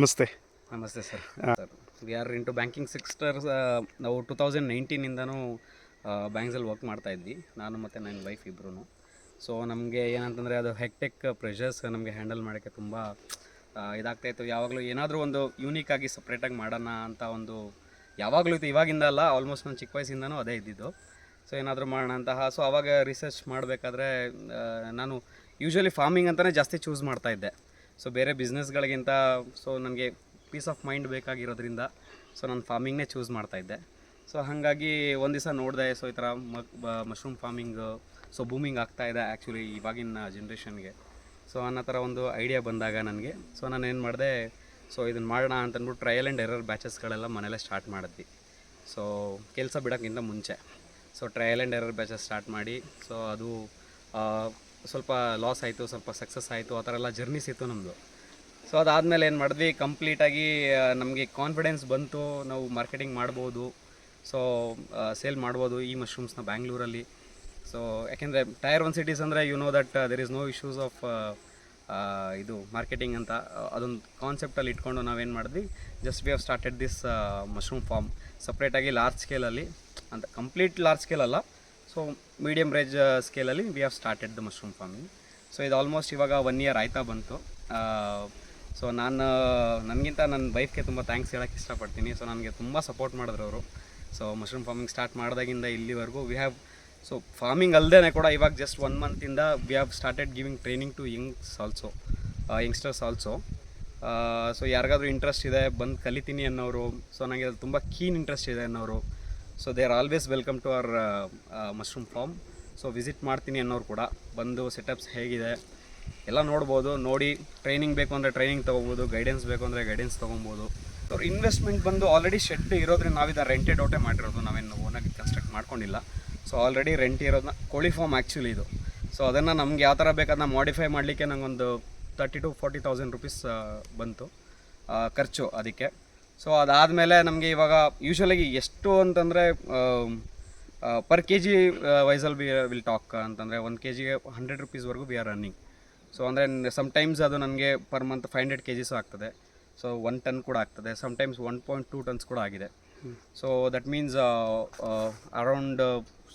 ನಮಸ್ತೆ. ನಮಸ್ತೆ sir. We are into banking sectors ನಾವು ಟು ತೌಸಂಡ್ ನೈನ್ಟೀನಿಂದನೂ ಬ್ಯಾಂಕ್ಸಲ್ಲಿ ವರ್ಕ್ ಮಾಡ್ತಾ ಇದ್ವಿ. ನಾನು ಮತ್ತು ನನ್ನ ವೈಫ್ ಇಬ್ಬರು ಸೊ ನಮಗೆ ಏನಂತಂದರೆ ಅದು ಹೆಕ್ಟೆಕ್ ಪ್ರೆಷರ್ಸ್ ನಮಗೆ ಹ್ಯಾಂಡಲ್ ಮಾಡೋಕ್ಕೆ ತುಂಬ ಇದಾಗ್ತಾಯಿತ್ತು ಯಾವಾಗಲೂ ಏನಾದರೂ ಒಂದು ಯೂನಿಕ್ ಆಗಿ ಸಪ್ರೇಟಾಗಿ ಮಾಡೋಣ ಅಂತ ಒಂದು, ಯಾವಾಗಲೂ ಇತ್ತು. ಇವಾಗಿಂದ ಅಲ್ಲ ಆಲ್ಮೋಸ್ಟ್ ನಾನು ಚಿಕ್ಕ ವಯಸ್ಸಿಂದನೂ ಅದೇ ಇದ್ದಿದ್ದು. ಸೊ ಏನಾದರೂ ಮಾಡೋಣ ಅಂತಹ ಸೊ ಆವಾಗ ರಿಸರ್ಚ್ ಮಾಡಬೇಕಾದ್ರೆ ನಾನು ಯೂಶ್ವಲಿ ಫಾರ್ಮಿಂಗ್ ಅಂತಲೇ ಜಾಸ್ತಿ ಚೂಸ್ ಮಾಡ್ತಾ ಇದ್ದೆ. ಸೊ ಬೇರೆ ಬಿಸ್ನೆಸ್ಗಳಿಗಿಂತ ಸೊ ನನಗೆ ಪೀಸ್ ಆಫ್ ಮೈಂಡ್ ಬೇಕಾಗಿರೋದ್ರಿಂದ ಸೊ ನಾನು ಫಾರ್ಮಿಂಗ್ನೇ ಚೂಸ್ ಮಾಡ್ತಾ ಇದ್ದೆ. ಸೊ ಹಾಗಾಗಿ ಒಂದು ದಿವಸ ನೋಡಿದೆ ಸೊ ಈ ಥರ ಮಶ್ರೂಮ್ ಫಾರ್ಮಿಂಗ್ ಸೊ ಬೂಮಿಂಗ್ ಆಗ್ತಾ ಇದೆ ಆ್ಯಕ್ಚುಲಿ ಇವಾಗಿನ ಜನ್ರೇಷನ್ಗೆ ಸೊ ಅನ್ನೋ ಥರ ಒಂದು ಐಡಿಯಾ ಬಂದಾಗ ನನಗೆ. ಸೊ ನಾನು ಏನು ಮಾಡಿದೆ ಸೊ ಇದನ್ನು ಮಾಡೋಣ ಅಂತಂದ್ಬಿಟ್ಟು ಟ್ರಯಲ್ ಆ್ಯಂಡ್ ಎರರ್ ಬ್ಯಾಚಸ್ಗಳೆಲ್ಲ ಮನೇಲೇ ಸ್ಟಾರ್ಟ್ ಮಾಡಿದ್ವಿ. ಸೊ ಕೆಲಸ ಬಿಡೋಕ್ಕಿಂತ ಮುಂಚೆ. So trial and error batches start ಮಾಡಿ ಸೊ ಅದು ಸ್ವಲ್ಪ ಲಾಸ್ ಆಯಿತು, ಸ್ವಲ್ಪ ಸಕ್ಸಸ್ ಆಯಿತು, ಆ ಥರ ಎಲ್ಲ ಜರ್ನೀಸ್ ಇತ್ತು ನಮ್ಮದು ಸೊ ಅದಾದಮೇಲೆ ಏನು ಮಾಡಿದ್ವಿ? ಕಂಪ್ಲೀಟಾಗಿ ನಮಗೆ ಕಾನ್ಫಿಡೆನ್ಸ್ ಬಂತು. ನಾವು ಮಾರ್ಕೆಟಿಂಗ್ ಮಾಡ್ಬೋದು. ಸೊ ಸೇಲ್ ಮಾಡ್ಬೋದು ಈ ಮಶ್ರೂಮ್ಸ್ನ ಬ್ಯಾಂಗ್ಳೂರಲ್ಲಿ ಸೊ ಯಾಕೆಂದರೆ ಟೈರ್ ಒನ್ ಸಿಟೀಸ್ ಅಂದರೆ you know that there is no issues of ಇದು ಮಾರ್ಕೆಟಿಂಗ್ ಅಂತ. ಅದೊಂದು ಕಾನ್ಸೆಪ್ಟಲ್ಲಿ ಇಟ್ಕೊಂಡು ನಾವೇನು ಮಾಡಿದ್ವಿ? Just we have started this mushroom farm ಸಪ್ರೇಟಾಗಿ ಲಾರ್ಜ್ ಸ್ಕೇಲಲ್ಲಿ ಅಂತ ಕಂಪ್ಲೀಟ್ ಲಾರ್ಜ್ ಸ್ಕೇಲ್ ಅಲ್ಲ. So medium range ಸ್ಕೇಲಲ್ಲಿ we have started the mushroom farming so ಇದು ಆಲ್ಮೋಸ್ಟ್ ಇವಾಗ ಒನ್ ಇಯರ್ ಆಯ್ತಾ ಬಂತು. ಸೊ ನಾನು ನನಗಿಂತ ನನ್ನ ವೈಫ್ಗೆ ತುಂಬ ಥ್ಯಾಂಕ್ಸ್ ಹೇಳೋಕ್ಕೆ ಇಷ್ಟಪಡ್ತೀನಿ. ಸೊ ನನಗೆ ತುಂಬ ಸಪೋರ್ಟ್ ಮಾಡಿದ್ರು ಅವರು. ಸೊ ಮಶ್ರೂಮ್ ಫಾರ್ಮಿಂಗ್ ಸ್ಟಾರ್ಟ್ ಮಾಡಿದಾಗಿಂದ ಇಲ್ಲಿವರೆಗೂ ವಿ ಹ್ಯಾವ್ ಸೊ ಫಾರ್ಮಿಂಗ್ ಅಲ್ಲದೇ ಕೂಡ ಇವಾಗ just one ಮಂತಿಂದ we have started giving training to youngs also youngsters also so ಯಾರಿಗಾದ್ರೂ ಇಂಟ್ರೆಸ್ಟ್ ಇದೆ ಬಂದು ಕಲಿತೀನಿ ಅನ್ನೋರು ಸೊ ನನಗೆ ಅದು ತುಂಬ ಕೀನ್ ಇಂಟ್ರೆಸ್ಟ್ ಇದೆ ಅನ್ನೋರು. So they are always welcome to our mushroom farm so visit ಮಾಡ್ತೀನಿ ಅನ್ನೋರು ಕೂಡ. ಬಂದು ಸೆಟಪ್ಸ್ ಹೇಗಿದೆ. ಎಲ್ಲ ನೋಡ್ಬೋದು. ನೋಡಿ ಟ್ರೈನಿಂಗ್ ಬೇಕು ಅಂದರೆ ಟ್ರೈನಿಂಗ್ ತೊಗೋಬೋದು. ಗೈಡೆನ್ಸ್ ಬೇಕು ಅಂದರೆ ಗೈಡೆನ್ಸ್ ತೊಗೊಬೋದು. ಅವ್ರ ಇನ್ವೆಸ್ಟ್ಮೆಂಟ್ ಬಂದು ಆಲ್ರೆಡಿ ಶೆಡ್ ಇರೋದ್ರಿಂದ ನಾವಿದ ರೆಂಟೆಡ್ ಔಟೇ ಮಾಡಿರೋದು. ನಾವೇನು ಓನಾಗಿ ಕನ್ಸ್ಟ್ರಕ್ಟ್ ಮಾಡ್ಕೊಂಡಿಲ್ಲ. ಸೊ ಆಲ್ರೆಡಿ ರೆಂಟ್ ಇರೋದನ್ನ ಕೋಳಿ ಫಾರ್ಮ್ ಆ್ಯಕ್ಚುಲಿ ಇದು. ಸೊ ಅದನ್ನು ನಮ್ಗೆ ಯಾವ ಥರ ಬೇಕಾದನ್ನ ಮಾಡಿಫೈ ಮಾಡಲಿಕ್ಕೆ ನಂಗೊಂದು thirty two forty thousand rupees ಬಂತು. ಖರ್ಚು ಅದಕ್ಕೆ. ಸೊ ಅದಾದಮೇಲೆ ನಮಗೆ ಇವಾಗ ಯೂಶ್ವಲಾಗಿ ಎಷ್ಟು ಅಂತಂದರೆ per K G wholesale be will talk ಅಂತಂದರೆ ಒಂದು ಕೆ ಜಿಗೆ ಹಂಡ್ರೆಡ್ ರುಪೀಸ್ವರೆಗೂ ವಿ ಆರ್ ರನ್ನಿಂಗ್ ಸೊ ಅಂದರೆ ಸಮ್ಟೈಮ್ಸ್ ಅದು ನನಗೆ per month five hundred K Gs ಆಗ್ತದೆ. ಸೊ ಒನ್ ಟನ್ ಕೂಡ ಆಗ್ತದೆ. Sometimes one point two tons ಕೂಡ ಆಗಿದೆ. So that means around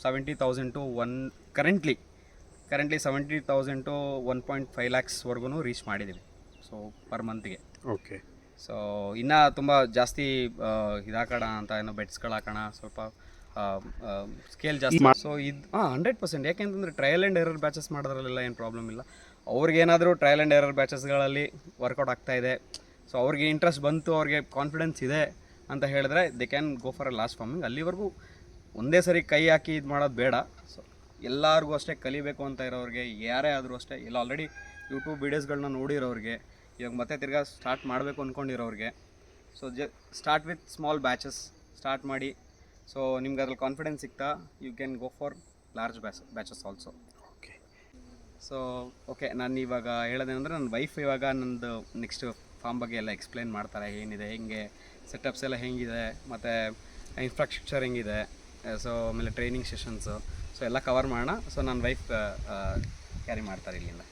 seventy thousand to one currently currently seventy thousand to one point five ಲ್ಯಾಕ್ಸ್ವರೆಗೂ reach ಮಾಡಿದ್ದೀವಿ so per ಮಂತ್ಗೆ okay so ಇನ್ನೂ ತುಂಬ ಜಾಸ್ತಿ ಇದಾಕಡ ಇದಾಕೋಣ ಅಂತ ಏನೋ ಬೆಟ್ಸ್ಗಳು ಹಾಕೋಣ ಸ್ವಲ್ಪ ಸ್ಕೇಲ್ ಜಾಸ್ತಿ ಸೊ ಇದು ಹಾಂ ಹಂಡ್ರೆಡ್ ಪರ್ಸೆಂಟ್ ಯಾಕೆಂತಂದರೆ ಟ್ರಯಲ್ ಆ್ಯಂಡ್ ಎರರ್ ಬ್ಯಾಚಸ್ ಮಾಡೋದ್ರಲ್ಲೆಲ್ಲ ಏನು ಪ್ರಾಬ್ಲಮ್ ಇಲ್ಲ. ಅವ್ರಿಗೇನಾದರೂ ಟ್ರಯಲ್ ಆ್ಯಂಡ್ ಎರರ್ ಬ್ಯಾಚಸ್ಗಳಲ್ಲಿ ವರ್ಕೌಟ್ ಆಗ್ತಾ ಇದೆ. ಸೊ ಅವ್ರಿಗೆ ಇಂಟ್ರೆಸ್ಟ್ ಬಂತು ಅವ್ರಿಗೆ ಕಾನ್ಫಿಡೆನ್ಸ್ ಇದೆ ಅಂತ ಹೇಳಿದ್ರೆ they can go for a last farming ಅಲ್ಲಿವರೆಗೂ ಒಂದೇ ಸರಿ ಕೈ ಹಾಕಿ ಇದು ಮಾಡೋದು ಬೇಡ. ಸೊ ಎಲ್ಲರಿಗೂ ಅಷ್ಟೇ ಕಲಿಬೇಕು ಅಂತ ಇರೋರಿಗೆ ಯಾರೇ ಆದರೂ ಅಷ್ಟೇ. ಇಲ್ಲ ಆಲ್ರೆಡಿ ಯೂಟ್ಯೂಬ್ ವೀಡಿಯೋಸ್ಗಳನ್ನ ನೋಡಿರೋರಿಗೆ ಇವಾಗ ಮತ್ತೆ ತಿರ್ಗಾ ಸ್ಟಾರ್ಟ್ ಮಾಡಬೇಕು ಅಂದ್ಕೊಂಡಿರೋರಿಗೆ ಸೊ ಜ start with small batches start ಮಾಡಿ. ಸೊ ನಿಮ್ಗೆ ಅದ್ರಲ್ಲಿ ಕಾನ್ಫಿಡೆನ್ಸ್ ಸಿಗ್ತಾ you can go for large batch batches also okay so okay ನಾನು ಇವಾಗ ಹೇಳೋದೇನೆಂದರೆ ನನ್ನ ವೈಫ್ ಇವಾಗ ನಂದು ನೆಕ್ಸ್ಟ್ ಫಾರ್ಮ್ ಬಗ್ಗೆ ಎಲ್ಲ ಎಕ್ಸ್ಪ್ಲೇನ್ ಮಾಡ್ತಾರೆ ಏನಿದೆ ಹೆಂಗೆ ಸೆಟಪ್ಸ್ ಎಲ್ಲ ಹೆಂಗಿದೆ ಮತ್ತು ಇನ್ಫ್ರಾಸ್ಟ್ರಕ್ಚರ್ ಹೆಂಗಿದೆ ಸೊ ಆಮೇಲೆ ಟ್ರೈನಿಂಗ್ ಸೆಷನ್ಸು ಸೊ ಎಲ್ಲ ಕವರ್ ಮಾಡೋಣ. ಸೊ ನನ್ನ ವೈಫ್ ಕ್ಯಾರಿ ಮಾಡ್ತಾರೆ ಇಲ್ಲಿಂದ.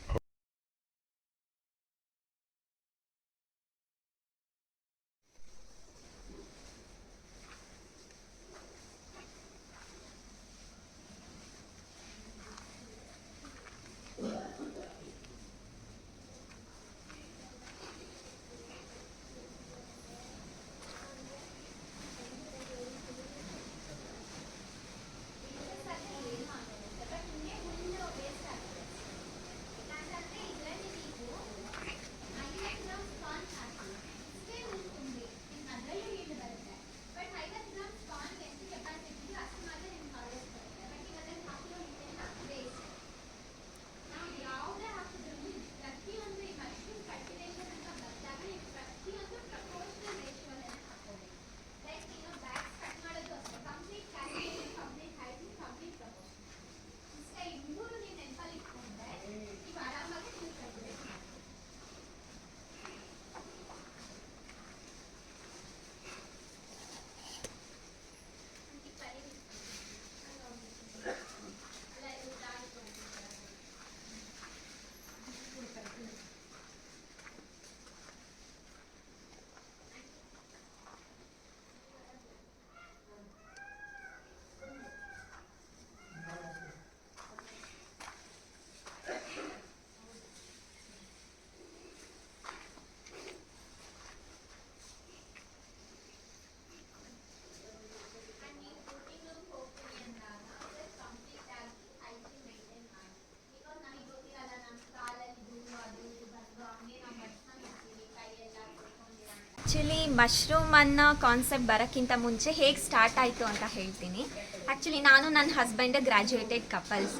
ಆ್ಯಕ್ಚುಲಿ ಮಶ್ರೂಮ್ ಅನ್ನೋ ಕಾನ್ಸೆಪ್ಟ್ ಬರೋಕ್ಕಿಂತ ಮುಂಚೆ ಹೇಗೆ ಸ್ಟಾರ್ಟ್ ಆಯಿತು ಅಂತ ಹೇಳ್ತೀನಿ. ಆ್ಯಕ್ಚುಲಿ ನಾನು ನನ್ನ ಹಸ್ಬೆಂಡ್ ಗ್ರ್ಯಾಜುಯೇಟೆಡ್ ಕಪಲ್ಸ್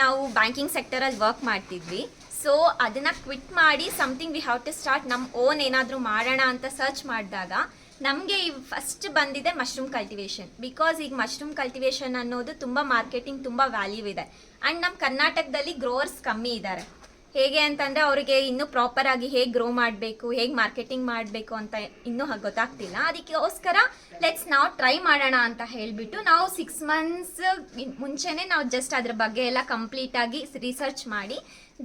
ನಾವು ಬ್ಯಾಂಕಿಂಗ್ ಸೆಕ್ಟರಲ್ಲಿ ವರ್ಕ್ ಮಾಡ್ತಿದ್ವಿ. ಸೊ ಅದನ್ನು ಕ್ವಿಟ್ ಮಾಡಿ something we have to start ನಮ್ಮ ಓನ್ ಏನಾದರೂ ಮಾಡೋಣ ಅಂತ ಸರ್ಚ್ ಮಾಡಿದಾಗ ನಮಗೆ ಈ ಫಸ್ಟ್ ಬಂದಿದೆ ಮಶ್ರೂಮ್ ಕಲ್ಟಿವೇಷನ್ ಬಿಕಾಸ್ ಈಗ ಮಶ್ರೂಮ್ ಕಲ್ಟಿವೇಷನ್ ಅನ್ನೋದು ತುಂಬ ಮಾರ್ಕೆಟಿಂಗ್ ತುಂಬ ವ್ಯಾಲ್ಯೂ ಇದೆ. ಆ್ಯಂಡ್ ನಮ್ಮ ಕರ್ನಾಟಕದಲ್ಲಿ ಗ್ರೋವರ್ಸ್ ಕಮ್ಮಿ ಇದ್ದಾರೆ. ಹೇಗೆ ಅಂತಂದರೆ ಅವರಿಗೆ ಇನ್ನೂ ಪ್ರಾಪರ್ ಆಗಿ ಹೇಗೆ ಗ್ರೋ ಮಾಡಬೇಕು, ಹೇಗೆ ಮಾರ್ಕೆಟಿಂಗ್ ಮಾಡಬೇಕು ಅಂತ ಇನ್ನೂ ಗೊತ್ತಾಗ್ತಿಲ್ಲ. ಅದಕ್ಕೋಸ್ಕರ ಲೆಟ್ಸ್ ನಾವು ಟ್ರೈ ಮಾಡೋಣ ಅಂತ ಹೇಳಿಬಿಟ್ಟು ನಾವು ಸಿಕ್ಸ್ ಮಂತ್ಸ್ ಮುಂಚೆನೇ ನಾವು ಜಸ್ಟ್ ಅದ್ರ ಬಗ್ಗೆ ಎಲ್ಲ ಕಂಪ್ಲೀಟಾಗಿ ರಿಸರ್ಚ್ ಮಾಡಿ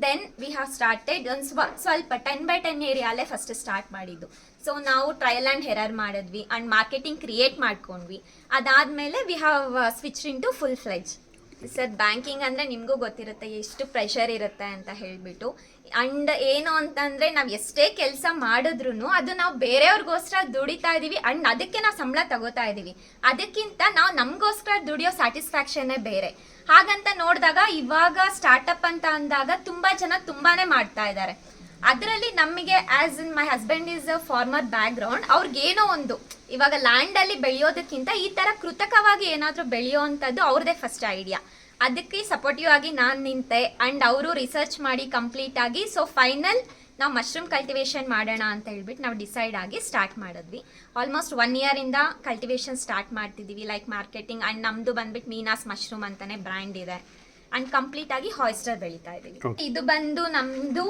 ದೆನ್ ವಿ ಹ್ಯಾವ್ ಸ್ಟಾರ್ಟೆಡ್ ಒಂದು ಸ್ವ, ಸ್ವಲ್ಪ ಟೆನ್ ಬೈ ಟೆನ್ ಏರಿಯಾಲೇ ಫಸ್ಟ್ ಸ್ಟಾರ್ಟ್ ಮಾಡಿದ್ದು. ಸೊ ನಾವು ಟ್ರಯಲ್ ಆ್ಯಂಡ್ ಹೆರರ್ ಮಾಡಿದ್ವಿ ಆ್ಯಂಡ್ ಮಾರ್ಕೆಟಿಂಗ್ ಕ್ರಿಯೇಟ್ ಮಾಡ್ಕೊಂಡ್ವಿ. ಅದಾದಮೇಲೆ we have switch into full fledge sir banking ಅಂದರೆ ನಿಮಗೂ ಗೊತ್ತಿರುತ್ತೆ, ಎಷ್ಟು ಪ್ರೆಷರ್ ಇರುತ್ತೆ ಅಂತ ಹೇಳಿಬಿಟ್ಟು. ಅಂಡ್ ಏನು ಅಂತಂದರೆ, ನಾವು ಎಷ್ಟೇ ಕೆಲಸ ಮಾಡಿದ್ರು ಅದು ನಾವು ಬೇರೆಯವ್ರಿಗೋಸ್ಕರ ದುಡಿತಾ ಇದ್ದೀವಿ ಅಂಡ್ ಅದಕ್ಕೆ ನಾವು ಸಂಬಳ ತಗೋತಾ ಇದ್ದೀವಿ ಅದಕ್ಕಿಂತ ನಾವು ನಮಗೋಸ್ಕರ ದುಡಿಯೋ ಸ್ಯಾಟಿಸ್ಫ್ಯಾಕ್ಷನ್ನೇ ಬೇರೆ. ಹಾಗಂತ ನೋಡಿದಾಗ ಇವಾಗ ಸ್ಟಾರ್ಟಪ್ ಅಂತ ಅಂದಾಗ ತುಂಬ ಜನ ತುಂಬಾ ಮಾಡ್ತಾ ಇದ್ದಾರೆ. ಅದರಲ್ಲಿ ನಮಗೆ as in my husband is a farmer background ಅವ್ರಿಗೇನೋ ಒಂದು, ಇವಾಗ ಲ್ಯಾಂಡಲ್ಲಿ ಬೆಳೆಯೋದಕ್ಕಿಂತ ಈ ಥರ ಕೃತಕವಾಗಿ ಏನಾದರೂ ಬೆಳೆಯೋವಂಥದ್ದು ಅವ್ರದ್ದೇ ಫಸ್ಟ್ ಐಡಿಯಾ ಅದಕ್ಕೆ ಸಪೋರ್ಟಿವ್ ಆಗಿ ನಾನು ನಿಂತೆ ಆ್ಯಂಡ್ ಅವರು ರಿಸರ್ಚ್ ಮಾಡಿ ಕಂಪ್ಲೀಟ್ ಆಗಿ ಸೊ ಫೈನಲ್ ನಾವು ಮಶ್ರೂಮ್ ಕಲ್ಟಿವೇಷನ್ ಮಾಡೋಣ ಅಂತ ಹೇಳ್ಬಿಟ್ಟು ನಾವು ಡಿಸೈಡ್ ಆಗಿ ಸ್ಟಾರ್ಟ್ ಮಾಡಿದ್ವಿ. ಆಲ್ಮೋಸ್ಟ್ ಒನ್ ಇಯರಿಂದ ಕಲ್ಟಿವೇಷನ್ ಸ್ಟಾರ್ಟ್ ಮಾಡ್ತಿದ್ದೀವಿ ಲೈಕ್ ಮಾರ್ಕೆಟಿಂಗ್ ಆ್ಯಂಡ್ ನಮ್ಮದು ಬಂದ್ಬಿಟ್ಟು ಮೀನಾಸ್ ಮಶ್ರೂಮ್ ಅಂತಾನೆ ಬ್ರ್ಯಾಂಡ್ ಇದೆ. ಅಂಡ್ ಕಂಪ್ಲೀಟ್ ಆಗಿ ಹಾಯ್ಸ್ಟರ್ ಬೆಳೀತಾ ಇದೀವಿ Okay. ಇದು ಬಂದು ನಮ್ದು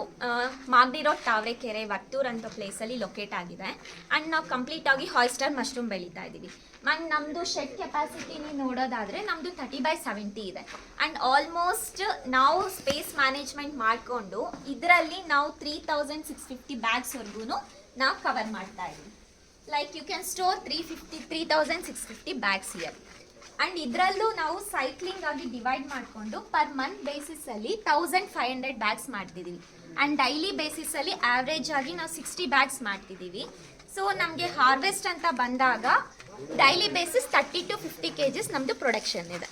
ಮಾಗಡಿ ರೋಡ್ ತಾವರೆಕೆರೆ ವರ್ತೂರ್ ಅಂತ ಪ್ಲೇಸ್ ಅಲ್ಲಿ ಲೊಕೇಟ್ ಆಗಿದೆ. ಅಂಡ್ ನಾವು ಕಂಪ್ಲೀಟ್ ಆಗಿ ಹಾಯ್ಸ್ಟರ್ ಮಶ್ರೂಮ್ ಬೆಳೀತಾ ಇದೀವಿ ಅಂಡ್ ನಮ್ದು ಶೆಡ್ ಕೆಪಾಸಿಟಿ ನೋಡೋದಾದ್ರೆ ನಮ್ದು ತರ್ಟಿ ಬೈ ಸೆವೆಂಟಿ ಇದೆ. ಅಂಡ್ ಆಲ್ಮೋಸ್ಟ್ ನಾವು ಸ್ಪೇಸ್ ಮ್ಯಾನೇಜ್ಮೆಂಟ್ ಮಾಡಿಕೊಂಡು ಇದರಲ್ಲಿ ನಾವು ತ್ರೀ ತೌಸಂಡ್ ಸಿಕ್ಸ್ ಫಿಫ್ಟಿ ಬ್ಯಾಗ್ಸ್ವರೆಗೂ ನಾವು ಕವರ್ ಮಾಡ್ತಾ ಇದೀವಿ like you can store three fifty three thousand six fifty bags year and ಇದರಲ್ಲೂ ನಾವು ಸೈಕ್ಲಿಂಗ್ ಆಗಿ ಡಿವೈಡ್ ಮಾಡಿಕೊಂಡು ಪರ್ ಮಂತ್ ಬೇಸಿಸ್ ಅಲ್ಲಿ ತೌಸಂಡ್ ಫೈವ್ ಹಂಡ್ರೆಡ್ ಬ್ಯಾಗ್ಸ್ ಮಾಡ್ತಿದ್ದೀವಿ ಅಂಡ್ ಡೈಲಿ ಬೇಸಿಸ್ ಅಲ್ಲಿ ಆವ್ರೇಜ್ ಆಗಿ ನಾವು ಸಿಕ್ಸ್ಟಿ ಬ್ಯಾಗ್ಸ್ ಮಾಡ್ತಿದ್ದೀವಿ ಸೊ ನಮಗೆ ಹಾರ್ವೆಸ್ಟ್ ಅಂತ ಬಂದಾಗ daily basis thirty to fifty K Gs ನಮ್ಮದು ಪ್ರೊಡಕ್ಷನ್ ಇದೆ.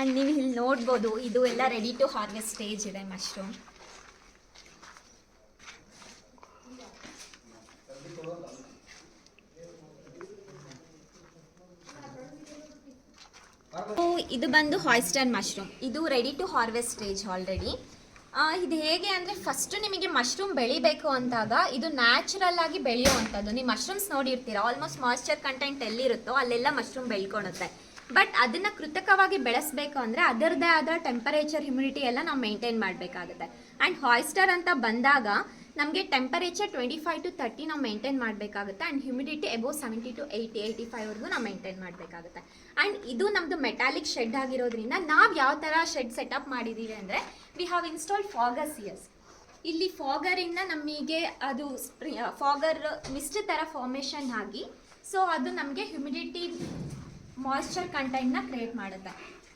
ಅಂಡ್ ನೀವು ಇಲ್ಲಿ ನೋಡ್ಬೋದು, ಇದು ಎಲ್ಲ ರೆಡಿ ಟು ಹಾರ್ವೆಸ್ಟ್ ಸ್ಟೇಜ್ ಇದೆ ಮಶ್ರೂಮ್. ಇದು ಬಂದು ಹಾಯ್ಸ್ಟರ್ ಮಶ್ರೂಮ್ ಇದು ready to harvest stage already ಇದು ಹೇಗೆ ಅಂದರೆ ಫಸ್ಟು ನಿಮಗೆ ಮಶ್ರೂಮ್ ಬೆಳಿಬೇಕು ಅಂತಾಗ ಇದು ನ್ಯಾಚುರಲ್ ಆಗಿ ಬೆಳೆಯುವಂಥದ್ದು. ನೀವು ಮಶ್ರೂಮ್ಸ್ ನೋಡಿರ್ತೀರ ಆಲ್ಮೋಸ್ಟ್ ಮಾಯಿಶ್ಚರ್ ಕಂಟೆಂಟ್ ಎಲ್ಲಿರುತ್ತೋ ಅಲ್ಲೆಲ್ಲ ಮಶ್ರೂಮ್ ಬೆಳ್ಕೊಳುತ್ತೆ. ಬಟ್ ಅದನ್ನು ಕೃತಕವಾಗಿ ಬೆಳೆಸಬೇಕು ಅಂದರೆ ಅದರದೇ ಆದ ಟೆಂಪರೇಚರ್ ಹ್ಯುಮಿಡಿಟಿ ಎಲ್ಲ ನಾವು ಮೇಂಟೈನ್ ಮಾಡಬೇಕಾಗುತ್ತೆ. ಆ್ಯಂಡ್ ಹಾಯ್ಸ್ಟರ್ ಅಂತ ಬಂದಾಗ ನಮಗೆ temperature twenty five to thirty ನಾವು ಮೇಂಟೈನ್ ಮಾಡಬೇಕಾಗುತ್ತೆ and humidity above seventy to eighty eighty ಫೈವ್ವರೆಗೂ ನಾವು ಮೇಂಟೈನ್ ಮಾಡಬೇಕಾಗುತ್ತೆ. ಆ್ಯಂಡ್ ಇದು ನಮ್ಮದು ಮೆಟಾಲಿಕ್ ಶೆಡ್ ಆಗಿರೋದ್ರಿಂದ ನಾವು ಯಾವ ಥರ ಶೆಡ್ ಸೆಟಪ್ ಮಾಡಿದ್ದೀವಿ ಅಂದರೆ we have installed fogger series ಇಲ್ಲಿ ಫಾಗರಿಂದ ನಮಗೆ ಅದು ಫಾಗರ್ ಮಿಸ್ಟ್ ಥರ ಫಾರ್ಮೇಷನ್ ಆಗಿ ಸೊ ಅದು ನಮಗೆ ಹ್ಯುಮಿಡಿಟಿ ಮಾಯ್ಶ್ಚರ್ ಕಂಟೆಂಟ್ನ ಕ್ರಿಯೇಟ್ ಮಾಡುತ್ತೆ.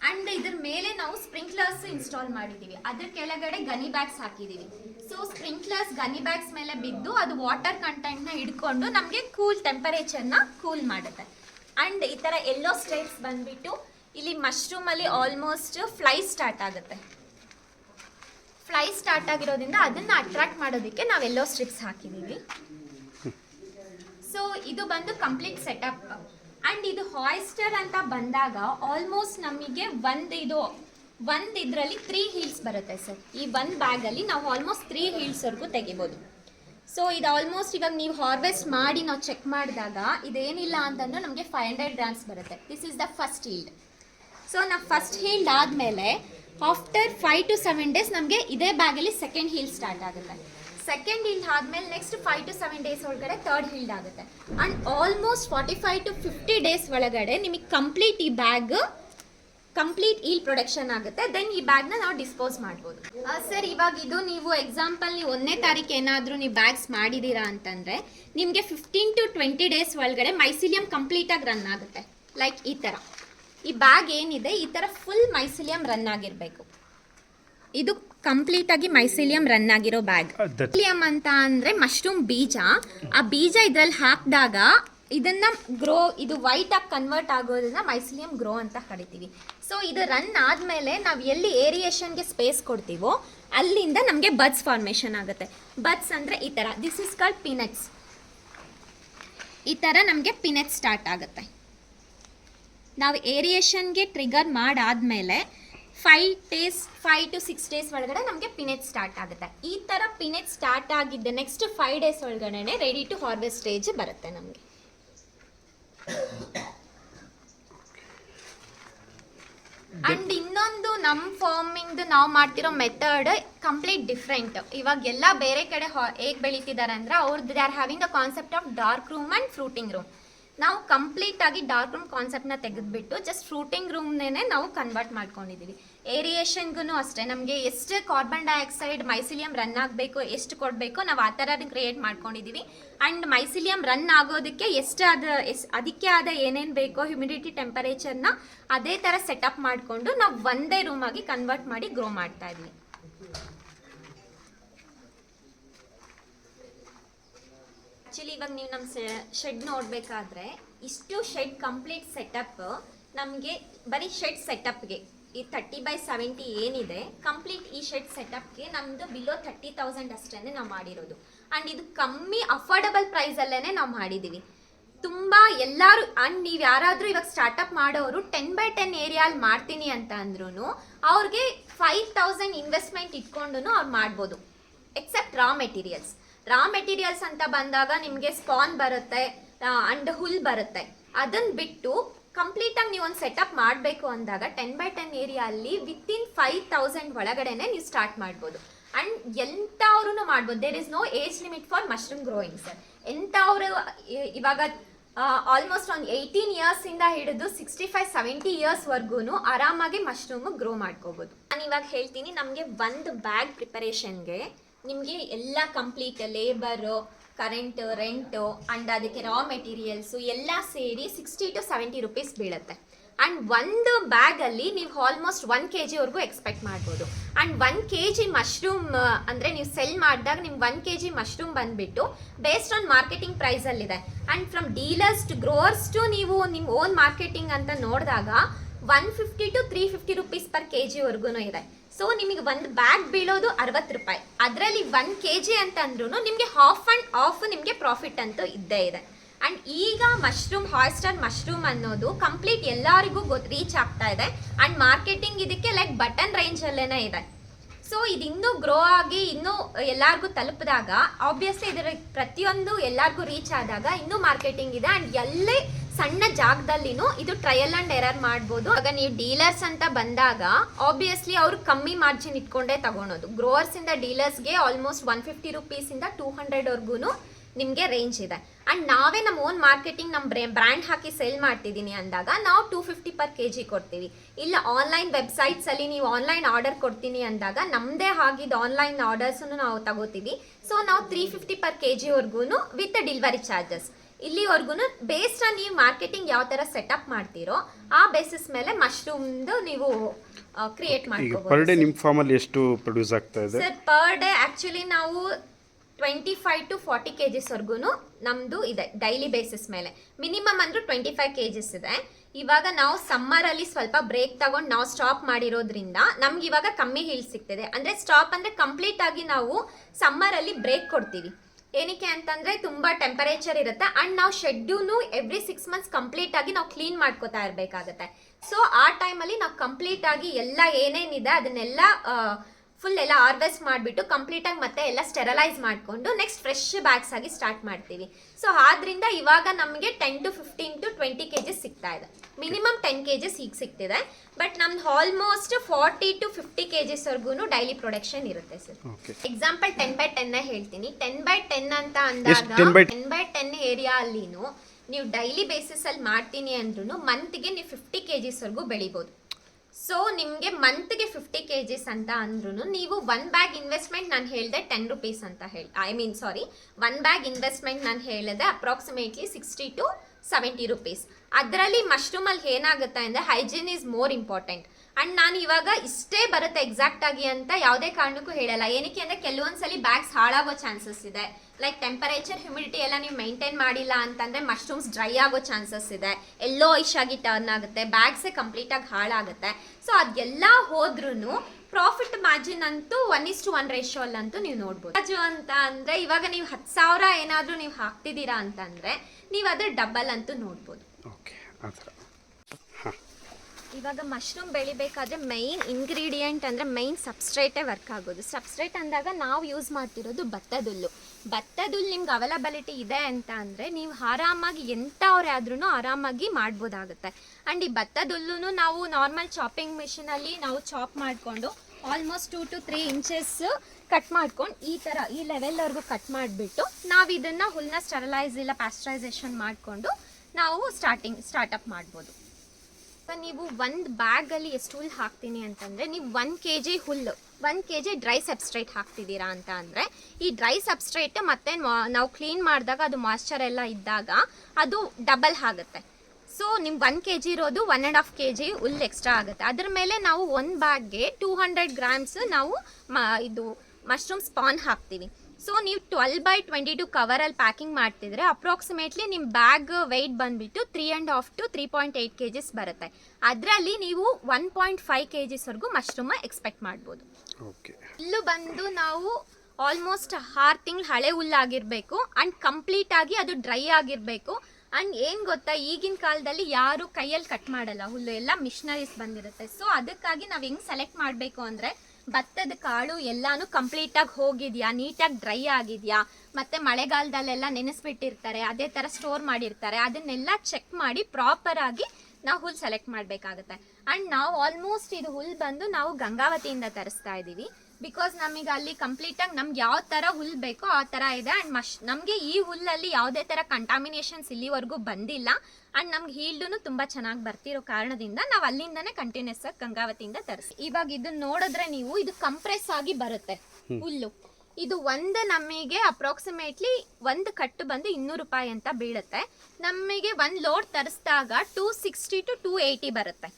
ಆ್ಯಂಡ್ ಇದ್ರ ಮೇಲೆ ನಾವು ಸ್ಪ್ರಿಂಕ್ಲರ್ಸ್ ಇನ್ಸ್ಟಾಲ್ ಮಾಡಿದ್ದೀವಿ. ಅದ್ರ ಕೆಳಗಡೆ ಗನಿ ಬ್ಯಾಗ್ಸ್ ಹಾಕಿದ್ದೀವಿ. ಸೊ ಸ್ಪ್ರಿಂಕ್ಲರ್ಸ್ ಗನಿ ಬ್ಯಾಗ್ಸ್ ಮೇಲೆ ಬಿದ್ದು ಅದು ವಾಟರ್ ಕಂಟೆಂಟ್ನ ಹಿಡ್ಕೊಂಡು ನಮಗೆ ಕೂಲ್ ಟೆಂಪರೇಚರ್ನ ಕೂಲ್ ಮಾಡುತ್ತೆ. ಅಂಡ್ ಈ ಥರ ಎಲ್ಲೋ ಸ್ಟೇಟ್ಸ್ ಬಂದ್ಬಿಟ್ಟು ಇಲ್ಲಿ ಮಶ್ರೂಮಲ್ಲಿ ಆಲ್ಮೋಸ್ಟ್ ಫ್ಲೈ ಸ್ಟಾರ್ಟ್ ಆಗುತ್ತೆ. ಫ್ಲೈ ಸ್ಟಾರ್ಟ್ ಆಗಿರೋದ್ರಿಂದ ಅದನ್ನು ಅಟ್ರಾಕ್ಟ್ ಮಾಡೋದಕ್ಕೆ ನಾವೆಲ್ಲೋ ಸ್ಟ್ರಿಪ್ಸ್ ಹಾಕಿದ್ದೀವಿ. ಸೊ ಇದು ಬಂದು ಕಂಪ್ಲೀಟ್ ಸೆಟಪ್ ಆ್ಯಂಡ್ ಇದು ಹಾಯ್ಸ್ಟರ್ ಅಂತ ಬಂದಾಗ ಆಲ್ಮೋಸ್ಟ್ ನಮಗೆ ಒಂದು ಇದು, ಒಂದು ಇದರಲ್ಲಿ ತ್ರೀ ಹೀಲ್ಸ್ ಬರುತ್ತೆ ಸರ್ ಈ ಒಂದು ಬ್ಯಾಗಲ್ಲಿ ನಾವು ಆಲ್ಮೋಸ್ಟ್ ತ್ರೀ ಹೀಲ್ಸ್ವರೆಗೂ ತೆಗಿಬೋದು. ಸೊ ಇದು ಆಲ್ಮೋಸ್ಟ್ ಇವಾಗ ನೀವು ಹಾರ್ವೆಸ್ಟ್ ಮಾಡಿ ನಾವು ಚೆಕ್ ಮಾಡಿದಾಗ ಇದೇನಿಲ್ಲ ಅಂತಂದ್ರೆ ನಮಗೆ ಫೈವ್ ಹಂಡ್ರೆಡ್ ಗ್ರಾಮ್ಸ್ ಬರುತ್ತೆ. This is the first yield so ನಾವು ಫಸ್ಟ್ ಹೀಲ್ಡ್ ಆದಮೇಲೆ after five to seven days ನಮಗೆ ಇದೇ ಬ್ಯಾಗಲ್ಲಿ ಸೆಕೆಂಡ್ ಹೀಲ್ ಸ್ಟಾರ್ಟ್ ಆಗುತ್ತೆ. ಸೆಕೆಂಡ್ ಹೀಲ್ಡ್ ಆದಮೇಲೆ next five to seven days ಒಳಗಡೆ ತರ್ಡ್ ಹೀಲ್ಡ್ ಆಗುತ್ತೆ. And almost forty five to fifty days ಒಳಗಡೆ ನಿಮಗೆ ಕಂಪ್ಲೀಟ್ ಈ ಬ್ಯಾಗ್ ಕಂಪ್ಲೀಟ್ ಈಲ್ ಪ್ರೊಡಕ್ಷನ್ ಆಗುತ್ತೆ. ದೆನ್ ಈ ಬ್ಯಾಗ್ನ ನಾವು ಡಿಸ್ಪೋಸ್ ಮಾಡ್ಬೋದು. ಸರ್ ಇವಾಗ ಇದು ನೀವು ಎಕ್ಸಾಂಪಲ್ ನೀವು ಒಂದನೇ ತಾರೀಕು ಏನಾದರೂ ನೀವು ಬ್ಯಾಗ್ಸ್ ಮಾಡಿದ್ದೀರಾ ಅಂತಂದರೆ ನಿಮಗೆ ಫಿಫ್ಟೀನ್ ಟು ಟ್ವೆಂಟಿ ಡೇಸ್ ಒಳಗಡೆ ಮೈಸಿಲಿಯಂ ಕಂಪ್ಲೀಟಾಗಿ ರನ್ ಆಗುತ್ತೆ. ಲೈಕ್ ಈ ಥರ ಈ ಬ್ಯಾಗ್ ಏನಿದೆ, ಈ ಥರ ಫುಲ್ ಮೈಸಿಲಿಯಂ ರನ್ ಆಗಿರಬೇಕು. ಇದು ಕಂಪ್ಲೀಟ್ ಆಗಿ ಮೈಸಿಲಿಯಂ ರನ್ ಆಗಿರೋ ಬ್ಯಾಗ್. ಮೈಸಿಲಿಯಂ ಅಂತ ಅಂದ್ರೆ ಮಶ್ರೂಮ್ ಬೀಜ. ಆ ಬೀಜ ಇದ್ರಲ್ಲಿ ಹಾಕಿದಾಗ ಇದನ್ನ ಗ್ರೋ ಇದು ವೈಟ್ ಆಗಿ ಕನ್ವರ್ಟ್ ಆಗೋದನ್ನ ಮೈಸಿಲಿಯಂ ಗ್ರೋ ಅಂತ ಕರಿತೀವಿ. ಸೊ ಇದು ರನ್ ಆದಮೇಲೆ ನಾವು ಎಲ್ಲಿ ಏರಿಯೇಷನ್ಗೆ ಸ್ಪೇಸ್ ಕೊಡ್ತೀವೋ ಅಲ್ಲಿಂದ ನಮಗೆ ಬಡ್ಸ್ ಫಾರ್ಮೇಷನ್ ಆಗುತ್ತೆ. ಬಡ್ಸ್ ಅಂದ್ರೆ ಈ ತರ. ದಿಸ್ ಇಸ್ ಕಾಲ್ಡ್ ಪಿನಟ್ಸ್ ಈ ತರ ನಮಗೆ ಪಿನೆಟ್ಸ್ ಸ್ಟಾರ್ಟ್ ಆಗುತ್ತೆ. ನಾವು ಏರಿಯೇಷನ್ಗೆ ಟ್ರಿಗರ್ ಮಾಡಾದ್ಮೇಲೆ five days five to six days ಒಳಗಡೆ ನಮಗೆ ಪಿನೆಟ್ ಸ್ಟಾರ್ಟ್ ಆಗುತ್ತೆ. ಈ ಥರ ಪಿನೆಟ್ ಸ್ಟಾರ್ಟ್ ಆಗಿದ್ದ ನೆಕ್ಸ್ಟ್ ಫೈವ್ ಡೇಸ್ ಒಳಗಡೆ ರೆಡಿ ಟು ಹಾರ್ವೆಸ್ಟ್ ಸ್ಟೇಜ್ ಬರುತ್ತೆ ನಮಗೆ. ಅಂಡ್ ಇನ್ನೊಂದು ನಮ್ಮ ಫಾರ್ಮಿಂಗ್ದು ನಾವು ಮಾಡ್ತಿರೋ ಮೆಥಡ್ ಕಂಪ್ಲೀಟ್ ಡಿಫ್ರೆಂಟ್ ಇವಾಗ ಎಲ್ಲ ಬೇರೆ ಕಡೆ ಹೇಗೆ ಬೆಳೀತಿದ್ದಾರೆ ಅಂದ್ರೆ ಅವ್ರದ್ದು they are having the concept of dark room and fruiting room ನಾವು ಕಂಪ್ಲೀಟ್ ಆಗಿ ಡಾರ್ಕ್ ರೂಮ್ ಕಾನ್ಸೆಪ್ಟ್ನ ತೆಗೆದುಬಿಟ್ಟು ಜಸ್ಟ್ ಫ್ರೂಟಿಂಗ್ ರೂಮ್ನೇ ನಾವು ಕನ್ವರ್ಟ್ ಮಾಡ್ಕೊಂಡಿದ್ದೀವಿ ಏರಿಯೇಷನ್ಗೂ ಅಷ್ಟೇ. ನಮಗೆ ಎಷ್ಟು ಕಾರ್ಬನ್ ಡೈಆಕ್ಸೈಡ್ ಮೈಸಿಲಿಯಂ ರನ್ ಆಗಬೇಕು, ಎಷ್ಟು ಕೊಡಬೇಕು ನಾವು ಆ ಥರ ಕ್ರಿಯೇಟ್ ಮಾಡ್ಕೊಂಡಿದ್ದೀವಿ ಆ್ಯಂಡ್ ಮೈಸಿಲಿಯಂ ರನ್ ಆಗೋದಕ್ಕೆ ಎಷ್ಟು ಅದ ಎಸ್ ಅದಕ್ಕೆ ಆದ ಏನೇನು ಬೇಕೋ ಹ್ಯುಮಿಡಿಟಿ ಟೆಂಪರೇಚರ್ನ ಅದೇ ಥರ ಸೆಟಪ್ ಮಾಡಿಕೊಂಡು ನಾವು ಒಂದೇ ರೂಮಾಗಿ ಕನ್ವರ್ಟ್ ಮಾಡಿ ಗ್ರೋ ಮಾಡ್ತಾ ಇದ್ವಿ. ಆ್ಯಕ್ಚುಲಿ ಇವಾಗ ನೀವು ನಮ್ಮ ಶೆಡ್ ನೋಡಬೇಕಾದ್ರೆ ಇಷ್ಟು ಶೆಡ್ ಕಂಪ್ಲೀಟ್ ಸೆಟಪ್ ನಮಗೆ ಬರೀ ಶೆಡ್ ಸೆಟಪ್ಗೆ ಈ ತರ್ಟಿ ಬೈ ಸೆವೆಂಟಿ ಏನಿದೆ ಕಂಪ್ಲೀಟ್ ಈ ಶೆಡ್ ಸೆಟಪ್ಗೆ ನಮ್ಮದು ಬಿಲೋ ತರ್ಟಿ ತೌಸಂಡ್ ಅಷ್ಟೇ ನಾವು ಮಾಡಿರೋದು. ಆ್ಯಂಡ್ ಇದು ಕಮ್ಮಿ ಅಫೋರ್ಡಬಲ್ ಪ್ರೈಸಲ್ಲೇ ನಾವು ಮಾಡಿದ್ದೀವಿ ತುಂಬ ಎಲ್ಲರೂ ಆ್ಯಂಡ್ ನೀವು ಯಾರಾದರೂ ಇವಾಗ ಸ್ಟಾರ್ಟಪ್ ಮಾಡೋರು ಟೆನ್ ಬೈ ಟೆನ್ ಏರಿಯಲ್ಲಿ ಮಾಡ್ತೀನಿ ಅಂತ ಅಂದ್ರೂ ಅವ್ರಿಗೆ ಫೈವ್ ತೌಸಂಡ್ ಇನ್ವೆಸ್ಟ್ಮೆಂಟ್ ಇಟ್ಕೊಂಡು ಅವ್ರು ಮಾಡ್ಬೋದು. Except raw materials raw materials ಅಂತ ಬಂದಾಗ ನಿಮಗೆ ಸ್ಪಾನ್ ಬರುತ್ತೆ ಅಂಡ್ ಹುಲ್ ಬರುತ್ತೆ. ಅದನ್ನ ಬಿಟ್ಟು ಕಂಪ್ಲೀಟ್ ಆಗಿ ನೀವು ಒಂದು ಸೆಟಪ್ ಮಾಡಬೇಕು ಅಂದಾಗ ಟೆನ್ ಬೈ ಟೆನ್ ಏರಿಯಲ್ಲಿ ವಿತ್ ಇನ್ ಫೈವ್ ತೌಸಂಡ್ ಒಳಗಡೆನೆ ನೀವು ಸ್ಟಾರ್ಟ್ ಮಾಡ್ಬೋದು. ಅಂಡ್ ಎಂಥವ್ರೂ ಮಾಡ್ಬೋದು. There is no age limit for mushroom growing sir ಎಂಥವ್ರು ಇವಾಗ ಆಲ್ಮೋಸ್ಟ್ ಒಂದು ಏಯ್ಟೀನ್ ಇಯರ್ಸಿಂದ ಹಿಡಿದು ಸಿಕ್ಸ್ಟಿ ಫೈವ್ ಸೆವೆಂಟಿ ಇಯರ್ಸ್ವರೆಗೂ ಆರಾಮಾಗಿ ಮಶ್ರೂಮ್ ಗ್ರೋ ಮಾಡ್ಕೋಬೋದು. ನಾನು ಇವಾಗ ಹೇಳ್ತೀನಿ, ನಮಗೆ ಒಂದು ಬ್ಯಾಗ್ ಪ್ರಿಪರೇಷನ್ಗೆ ನಿಮಗೆ ಎಲ್ಲ complete labour current rent and ಅದಕ್ಕೆ ರಾ ಮೆಟೀರಿಯಲ್ಸು ಎಲ್ಲ ಸೇರಿ ಸಿಕ್ಸ್ಟಿ ಟು ಸೆವೆಂಟಿ ರುಪೀಸ್ ಬೀಳುತ್ತೆ. ಆ್ಯಂಡ್ ಒಂದು ಬ್ಯಾಗಲ್ಲಿ ನೀವು ಆಲ್ಮೋಸ್ಟ್ ಒನ್ ಕೆ ಜಿವರೆಗೂ ಎಕ್ಸ್ಪೆಕ್ಟ್ ಮಾಡ್ಬೋದು. And one K G mushroom ಅಂದರೆ ನೀವು ಸೆಲ್ ಮಾಡಿದಾಗ ನಿಮ್ಗೆ ಒನ್ ಕೆ ಜಿ ಮಶ್ರೂಮ್ ಬಂದುಬಿಟ್ಟು based on marketing ಪ್ರೈಸಲ್ಲಿದೆ and from dealers to growers to ನೀವು ನಿಮ್ಮ ಓನ್ ಮಾರ್ಕೆಟಿಂಗ್ ಅಂತ ನೋಡಿದಾಗ one fifty to three fifty rupees per K ಜಿವರೆಗೂ ಇದೆ. ಸೊ ನಿಮಗೆ ಒಂದು ಬ್ಯಾಗ್ ಬೀಳೋದು ಅರವತ್ತು ರೂಪಾಯಿ. ಅದರಲ್ಲಿ ಒನ್ ಕೆ ಜಿ ಅಂತ ಅಂದ್ರೂ ನಿಮಗೆ ಹಾಫ್ ಆ್ಯಂಡ್ ಆಫ್ ನಿಮಗೆ ಪ್ರಾಫಿಟ್ ಅಂತೂ ಇದ್ದೇ ಇದೆ. ಆ್ಯಂಡ್ ಈಗ ಮಶ್ರೂಮ್ ಹಾಯ್ಸ್ಟರ್ ಮಶ್ರೂಮ್ ಅನ್ನೋದು ಕಂಪ್ಲೀಟ್ ಎಲ್ಲರಿಗೂ ಗೊತ್ತು ರೀಚ್ ಆಗ್ತಾ ಇದೆ. ಆ್ಯಂಡ್ ಮಾರ್ಕೆಟಿಂಗ್ ಇದಕ್ಕೆ ಲೈಕ್ ಬಟನ್ ರೇಂಜಲ್ಲೇ ಇದೆ. ಸೊ ಇದು ಇನ್ನೂ ಗ್ರೋ ಆಗಿ ಇನ್ನೂ ಎಲ್ಲರಿಗೂ ತಲುಪಿದಾಗ ಆಬ್ವಿಯಸ್ಲಿ ಇದರ ಪ್ರತಿಯೊಂದು ಎಲ್ಲರಿಗೂ ರೀಚ್ ಆದಾಗ ಇನ್ನೂ ಮಾರ್ಕೆಟಿಂಗ್ ಇದೆ. ಆ್ಯಂಡ್ ಎಲ್ಲೇ ಸಣ್ಣ ಜಾಗದಲ್ಲಿನೂ ಇದು ಟ್ರಯಲ್ ಅಂಡ್ ಎರರ್ ಮಾಡ್ಬೋದು. ಆಗ ನೀವು ಡೀಲರ್ಸ್ ಅಂತ ಬಂದಾಗ ಆಬ್ವಿಯಸ್ಲಿ ಅವರು ಕಮ್ಮಿ ಮಾರ್ಜಿನ್ ಇಟ್ಕೊಂಡೇ ತಗೊಳೋದು. ಗ್ರೋವರ್ಸ್ ಇಂದ ಡೀಲರ್ಸ್ಗೆ ಆಲ್ಮೋಸ್ಟ್ ಒನ್ ಫಿಫ್ಟಿ ರುಪೀಸಿಂದ ಟೂ ಹಂಡ್ರೆಡ್ವರೆಗೂ ನಿಮಗೆ ರೇಂಜ್ ಇದೆ. ಆ್ಯಂಡ್ ನಾವೇ ನಮ್ಮ ಓನ್ ಮಾರ್ಕೆಟಿಂಗ್ ನಮ್ಮ ಬ್ರೇ ಬ್ರ್ಯಾಂಡ್ ಹಾಕಿ ಸೇಲ್ ಮಾಡ್ತಿದ್ದೀನಿ ಅಂದಾಗ, ನಾವು two fifty per K G ಕೊಡ್ತೀವಿ. ಇಲ್ಲ ಆನ್ಲೈನ್ ವೆಬ್ಸೈಟ್ಸಲ್ಲಿ ನೀವು ಆನ್ಲೈನ್ ಆರ್ಡರ್ ಕೊಡ್ತೀನಿ ಅಂದಾಗ ನಮ್ಮದೇ ಆಗಿದ್ದು ಆನ್ಲೈನ್ ಆರ್ಡರ್ಸನ್ನು ನಾವು ತಗೋತೀವಿ. ಸೊ ನಾವು ತ್ರೀ ಫಿಫ್ಟಿ ಪರ್ ಕೆ ಜಿವರೆಗೂ ವಿತ್ ಡೆಲಿವರಿ ಚಾರ್ಜಸ್ ಇಲ್ಲಿವರೆಗೂ ಬೇಸ್ಡ್ ಆನ್ ನೀವು ಮಾರ್ಕೆಟಿಂಗ್ ಯಾವ ಥರ ಸೆಟಪ್ ಮಾಡ್ತೀರೋ ಆ ಬೇಸಿಸ್ ಮೇಲೆ ಮಶ್ರೂಮ್ದು ನೀವು ಕ್ರಿಯೇಟ್ ಈಗ ಪರ್ ಡೇ ಮಾಡ್ಕೋಬೋದು ನಿಮ್ಮ ಫಾರ್ಮಲ್ಲಿ ಎಷ್ಟು ಪ್ರೊಡ್ಯೂಸ್ ಆಗ್ತಾ ಇದೆ? ಸರ್ ಪರ್ ಡೇ ಆ್ಯಕ್ಚುಲಿ ನಾವು twenty five to forty K ಜಿಸ್ವರೆಗೂ ನಮ್ಮದು ಇದೆ ಡೈಲಿ ಬೇಸಿಸ್ ಮೇಲೆ. ಮಿನಿಮಮ್ ಅಂದರೂ ಟ್ವೆಂಟಿ ಫೈವ್ ಕೆ ಜಿಸ್ ಇದೆ. ಇವಾಗ ನಾವು ಸಮ್ಮರಲ್ಲಿ ಸ್ವಲ್ಪ ಬ್ರೇಕ್ ತಗೊಂಡು ನಾವು ಸ್ಟಾಪ್ ಮಾಡಿರೋದ್ರಿಂದ ನಮ್ಗೆ ಇವಾಗ ಕಮ್ಮಿ ಹೀಲ್ ಸಿಗ್ತದೆ. ಅಂದರೆ ಸ್ಟಾಪ್ ಅಂದರೆ ಕಂಪ್ಲೀಟ್ ಆಗಿ ನಾವು ಸಮ್ಮರಲ್ಲಿ ಬ್ರೇಕ್ ಕೊಡ್ತೀವಿ. ಏನಕ್ಕೆ ಅಂತಂದರೆ ತುಂಬ ಟೆಂಪರೇಚರ್ ಇರುತ್ತೆ ಆ್ಯಂಡ್ ನಾವು ಶೆಡ್ಯೂನು ಎವ್ರಿ ಸಿಕ್ಸ್ ಮಂತ್ಸ್ ಕಂಪ್ಲೀಟ್ ಆಗಿ ನಾವು ಕ್ಲೀನ್ ಮಾಡ್ಕೋತಾ ಇರಬೇಕಾಗತ್ತೆ. ಸೊ ಆ ಟೈಮಲ್ಲಿ ನಾವು ಕಂಪ್ಲೀಟ್ ಆಗಿ ಎಲ್ಲ ಏನೇನಿದೆ ಅದನ್ನೆಲ್ಲ ಫುಲ್ ಎಲ್ಲ ಹಾರ್ವೆಸ್ಟ್ ಮಾಡಿಬಿಟ್ಟು ಕಂಪ್ಲೀಟಾಗಿ ಮತ್ತೆ ಎಲ್ಲ ಸ್ಟೆರಲೈಸ್ ಮಾಡಿಕೊಂಡು ನೆಕ್ಸ್ಟ್ ಫ್ರೆಶ್ ಬ್ಯಾಗ್ಸ್ ಆಗಿ ಸ್ಟಾರ್ಟ್ ಮಾಡ್ತೀವಿ. ಸೊ ಆದ್ರಿಂದ ಇವಾಗ ನಮಗೆ ten to fifteen to twenty K Gs ಸಿಗ್ತಾ ಇದೆ. ಮಿನಿಮಮ್ ಟೆನ್ ಕೆ ಜಿಸ್ ಈಗ ಸಿಗ್ತಿದೆ. ಬಟ್ ನಮ್ದು almost forty to fifty K ಜಿಸ್ವರೆಗೂ daily production ಇರುತ್ತೆ sir example ten by ten ಹೇಳ್ತೀನಿ. ಟೆನ್ ಬೈ ಟೆನ್ ಅಂತ ಅಂದಾಗ 10 ಟೆನ್ ಬೈ ಟೆನ್ ಏರಿಯಾ ಅಲ್ಲಿನೂ ನೀವು ಡೈಲಿ ಬೇಸಿಸ್ ಅಲ್ಲಿ ಮಾಡ್ತೀನಿ ಅಂದ್ರೂ ಮಂತ್ಗೆ ನೀವು ಫಿಫ್ಟಿ ಕೆ ಜಿಸ್ವರೆಗೂ ಬೆಳಿಬೋದು. ಸೊ ನಿಮಗೆ ಮಂತ್ಗೆ ಫಿಫ್ಟಿ ಕೆ ಜಿಸ್ ಅಂತ ಅಂದ್ರೂ ನೀವು ಒನ್ ಬ್ಯಾಗ್ ಇನ್ವೆಸ್ಟ್ಮೆಂಟ್ ನಾನು ಹೇಳಿದೆ ಟೆನ್ ರುಪೀಸ್ ಅಂತ ಹೇಳಿ I mean sorry one bag investment ನಾನು ಹೇಳಿದೆ approximately sixty to seventy rupees ಅದರಲ್ಲಿ ಮಶ್ರೂಮಲ್ಲಿ ಏನಾಗುತ್ತೆ ಅಂದರೆ hygiene is more important and ನಾನು ಇವಾಗ ಇಷ್ಟೇ ಬರುತ್ತೆ ಎಕ್ಸಾಕ್ಟ್ ಆಗಿ ಅಂತ ಯಾವುದೇ ಕಾರಣಕ್ಕೂ ಹೇಳಲ್ಲ. ಏನಕ್ಕೆ ಅಂದರೆ ಕೆಲವೊಂದ್ಸಲಿ ಬ್ಯಾಗ್ಸ್ ಹಾಳಾಗೋ ಚಾನ್ಸಸ್ ಇದೆ. ಲೈಕ್ ಟೆಂಪರೇಚರ್ ಹ್ಯುಮಿಡಿಟಿ ಎಲ್ಲ ನೀವು ಮೈಂಟೈನ್ ಮಾಡಿಲ್ಲ ಅಂತಂದರೆ ಮಶ್ರೂಮ್ಸ್ ಡ್ರೈ ಆಗೋ ಚಾನ್ಸಸ್ ಇದೆ. ಎಲ್ಲೋ ಐಶ್ ಆಗಿ ಟರ್ನ್ ಆಗುತ್ತೆ. ಬ್ಯಾಗ್ಸೇ ಕಂಪ್ಲೀಟಾಗಿ ಹಾಳಾಗುತ್ತೆ. ಸೊ ಅದೆಲ್ಲ ಹೋದ್ರೂ ಪ್ರಾಫಿಟ್ ಮಾರ್ಜಿನ್ ಅಂತೂ one is to one ratio ಅಲ್ಲಂತೂ ನೀವು ನೋಡ್ಬೋದು. ಅಜು ಅಂತ ಅಂದ್ರೆ ಇವಾಗ ನೀವು ಹತ್ತು ಸಾವಿರ ಏನಾದರೂ ನೀವು ಹಾಕ್ತಿದ್ದೀರಾ ಅಂತಂದ್ರೆ ನೀವು ಅದರ ಡಬಲ್ ಅಂತೂ ನೋಡ್ಬೋದು. ಓಕೆ ಆ ಥರ. ಇವಾಗ ಮಶ್ರೂಮ್ ಬೆಳಿಬೇಕಾದ್ರೆ ಮೈನ್ ಇಂಗ್ರೀಡಿಯೆಂಟ್ ಅಂದರೆ ಮೈನ್ ಸಬ್ಸ್ಟ್ರೇಟೇ ವರ್ಕ್ ಆಗೋದು. ಸಬ್ಸ್ಟ್ರೇಟ್ ಅಂದಾಗ ನಾವು ಯೂಸ್ ಮಾಡ್ತಿರೋದು ಭತ್ತದುಲ್ಲು ಭತ್ತದುಲ್ಲು ನಿಮ್ಗೆ ಅವೈಲಬಿಲಿಟಿ ಇದೆ ಅಂತ ಅಂದರೆ ನೀವು ಆರಾಮಾಗಿ ಎಂಥವ್ರೇ ಆದ್ರೂ ಆರಾಮಾಗಿ ಮಾಡ್ಬೋದಾಗುತ್ತೆ. ಆ್ಯಂಡ್ ಈ ಭತ್ತದುಲ್ಲು ನಾವು ನಾರ್ಮಲ್ ಚಾಪಿಂಗ್ ಮಿಷಿನಲ್ಲಿ ನಾವು ಚಾಪ್ ಮಾಡಿಕೊಂಡು almost two to three inches cut ಮಾಡ್ಕೊಂಡು ಈ ಥರ ಈ ಲೆವೆಲ್ವರೆಗೂ ಕಟ್ ಮಾಡಿಬಿಟ್ಟು ನಾವು ಇದನ್ನು ಹುಲ್ಲನ್ನ ಸ್ಟೆರಲೈಸ್ ಇಲ್ಲ ಪ್ಯಾಸ್ಟ್ರೈಸೇಷನ್ ಮಾಡಿಕೊಂಡು ನಾವು ಸ್ಟಾರ್ಟಿಂಗ್ ಸ್ಟಾರ್ಟಪ್ ಮಾಡ್ಬೋದು. ಇವಾಗ ನೀವು ಒಂದು ಬ್ಯಾಗಲ್ಲಿ ಎಷ್ಟು ಹುಲ್ಲು ಹಾಕ್ತೀನಿ ಅಂತಂದರೆ, ನೀವು ಒನ್ ಕೆ ಜಿ ಹುಲ್ಲು one K G dry substrate ಹಾಕ್ತಿದ್ದೀರಾ ಅಂತ ಅಂದರೆ, ಈ ಡ್ರೈ ಸಬ್ಸ್ಟ್ರೇಟ್ ಮತ್ತೆ ನಾವು ಕ್ಲೀನ್ ಮಾಡಿದಾಗ ಅದು ಮಾಯ್ಶ್ಚರ್ ಎಲ್ಲ ಇದ್ದಾಗ ಅದು ಡಬಲ್ ಆಗುತ್ತೆ. ಸೊ ನಿಮ್ಗೆ ಒನ್ ಕೆ ಜಿ ಇರೋದು one and half K G ಹುಲ್ಲು ಎಕ್ಸ್ಟ್ರಾ ಆಗುತ್ತೆ. ಅದ್ರ ಮೇಲೆ ನಾವು ಒಂದು ಬ್ಯಾಗ್ಗೆ ಟೂ ಹಂಡ್ರೆಡ್ ಗ್ರಾಮ್ಸ್ ನಾವು ಮ, ಇದು ಮಶ್ರೂಮ್ ಸ್ಪಾನ್ ಹಾಕ್ತೀವಿ. ಸೊ ನೀವು ಟ್ವೆಲ್ ಬೈ ಟ್ವೆಂಟಿ ಟು ಕವರಲ್ಲಿ ಪ್ಯಾಕಿಂಗ್ ಮಾಡ್ತಿದ್ರೆ ಅಪ್ರಾಕ್ಸಿಮೇಟ್ಲಿ ನಿಮ್ಮ ಬ್ಯಾಗ್ ವೆಯ್ಟ್ ಬಂದುಬಿಟ್ಟು three and half to three point eight K Gs ಬರುತ್ತೆ. ಅದರಲ್ಲಿ ನೀವು ಒನ್ ಪಾಯಿಂಟ್ ಫೈವ್ ಕೆ ಜಿಸ್ವರೆಗೂ ಮಶ್ರೂಮ್ ಎಕ್ಸ್ಪೆಕ್ಟ್ ಮಾಡ್ಬೋದು. ಓಕೆ ಹುಲ್ಲು ಬಂದು ನಾವು ಆಲ್ಮೋಸ್ಟ್ ಆರು ತಿಂಗಳು ಹಳೆ ಹುಲ್ಲಾಗಿರಬೇಕು ಆ್ಯಂಡ್ ಕಂಪ್ಲೀಟಾಗಿ ಅದು ಡ್ರೈ ಆಗಿರಬೇಕು. ಆ್ಯಂಡ್ ಏನು ಗೊತ್ತಾ ಈಗಿನ ಕಾಲದಲ್ಲಿ ಯಾರು ಕೈಯಲ್ಲಿ ಕಟ್ ಮಾಡಲ್ಲ. ಹುಲ್ಲು ಎಲ್ಲ ಮಿಷನರೀಸ್ ಬಂದಿರುತ್ತೆ. ಸೊ ಅದಕ್ಕಾಗಿ ನಾವು ಹೆಂಗೆ ಸೆಲೆಕ್ಟ್ ಮಾಡಬೇಕು ಅಂದರೆ ಭತ್ತದ ಕಾಳು ಎಲ್ಲಾನು ಕಂಪ್ಲೀಟಾಗಿ ಹೋಗಿದೆಯಾ? ನೀಟಾಗಿ ಡ್ರೈ ಆಗಿದೆಯಾ? ಮತ್ತು ಮಳೆಗಾಲದಲ್ಲೆಲ್ಲ ನೆನೆಸ್ಬಿಟ್ಟಿರ್ತಾರೆ, ಅದೇ ಥರ ಸ್ಟೋರ್ ಮಾಡಿರ್ತಾರೆ. ಅದನ್ನೆಲ್ಲ ಚೆಕ್ ಮಾಡಿ ಪ್ರಾಪರಾಗಿ ನಾವು ಹುಲ್ ಸೆಲೆಕ್ಟ್ ಮಾಡಬೇಕಾಗುತ್ತೆ. ಆ್ಯಂಡ್ ನಾವು ಆಲ್ಮೋಸ್ಟ್ ಇದು ಹುಲ್ ಬಂದು ನಾವು ಗಂಗಾವತಿಯಿಂದ ತರಿಸ್ತಾ ಇದ್ದೀವಿ ಬಿಕಾಸ್ ನಮಗೆ ಅಲ್ಲಿ ಕಂಪ್ಲೀಟಾಗಿ ನಮ್ಗೆ ಯಾವ ಥರ ಹುಲ್ ಬೇಕೋ ಆ ಥರ ಇದೆ. ಆ್ಯಂಡ್ ಮಶ್ ನಮಗೆ ಈ ಹುಲ್ಲಲ್ಲಿ ಯಾವುದೇ ಥರ ಕಂಟಾಮಿನೇಷನ್ಸ್ ಇಲ್ಲಿವರೆಗೂ ಬಂದಿಲ್ಲ. ಆ್ಯಂಡ್ ನಮ್ಗೆ ಹೀಲ್ಡೂ ತುಂಬ ಚೆನ್ನಾಗಿ ಬರ್ತಿರೋ ಕಾರಣದಿಂದ ನಾವು ಅಲ್ಲಿಂದನೇ ಕಂಟಿನ್ಯೂಸ್ ಆಗಿ ಗಂಗಾವತಿಯಿಂದ ತರಿಸಿ. ಇವಾಗ ಇದನ್ನ ನೋಡಿದ್ರೆ ನೀವು ಇದು ಕಂಪ್ರೆಸ್ ಆಗಿ ಬರುತ್ತೆ ಹುಲ್ಲು. ಇದು ಒಂದು ನಮಗೆ ಅಪ್ರಾಕ್ಸಿಮೇಟ್ಲಿ ಒಂದು ಕಟ್ಟು ಬಂದು ಇನ್ನೂರು ರೂಪಾಯಿ ಅಂತ ಬೀಳುತ್ತೆ. ನಮಗೆ ಒಂದು load ತರಿಸಿದಾಗ two sixty to two eighty ಬರುತ್ತೆ.